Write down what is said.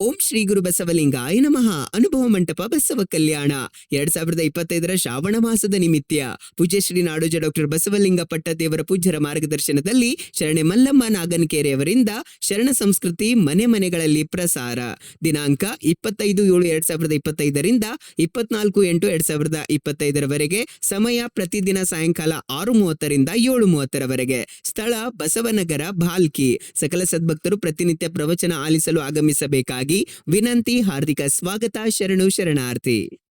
ಓಂ ಶ್ರೀ ಗುರು ಬಸವಲಿಂಗಾಯ ನಮಃ. ಅನುಭವ ಮಂಟಪ ಬಸವ ಕಲ್ಯಾಣ. ಎರಡ್ ಸಾವಿರದ ಇಪ್ಪತ್ತೈದರ ಶ್ರಾವಣ ಮಾಸದ ನಿಮಿತ್ಯ ಪೂಜ್ಯ ಶ್ರೀ ನಾಡೋಜ ಡಾಕ್ಟರ್ ಬಸವಲಿಂಗ ಪಟ್ಟದೇವರ ಪೂಜ್ಯರ ಮಾರ್ಗದರ್ಶನದಲ್ಲಿ ಶರಣೆ ಮಲ್ಲಮ್ಮ ನಾಗನಕೆರೆಯವರಿಂದ ಶರಣ ಸಂಸ್ಕೃತಿ ಮನೆ ಮನೆಗಳಲ್ಲಿ ಪ್ರಸಾರ. ದಿನಾಂಕ ಇಪ್ಪತ್ತೈದು ಏಳು ಎರಡ್ ಸಾವಿರದ ಇಪ್ಪತ್ತೈದರಿಂದ ಇಪ್ಪತ್ನಾಲ್ಕು ಎಂಟು ಎರಡ್ ಸಾವಿರದ ಇಪ್ಪತ್ತೈದರವರೆಗೆ. ಸಮಯ ಪ್ರತಿದಿನ ಸಾಯಂಕಾಲ ಆರು ಮೂವತ್ತರಿಂದ ಏಳು ಮೂವತ್ತರವರೆಗೆ. ಸ್ಥಳ ಬಸವನಗರ ಭಾಲ್ಕಿ ಸಕಲ ಸದ್ಭಕ್ತರು ಪ್ರತಿನಿತ್ಯ ಪ್ರವಚನ ಆಲಿಸಲು ಆಗಮಿಸಬೇಕಾಗಿ ವಿನಂತಿ ಹಾರ್ದಿಕ ಸ್ವಾಗತ ಶರಣು ಶರಣಾರ್ಥಿ.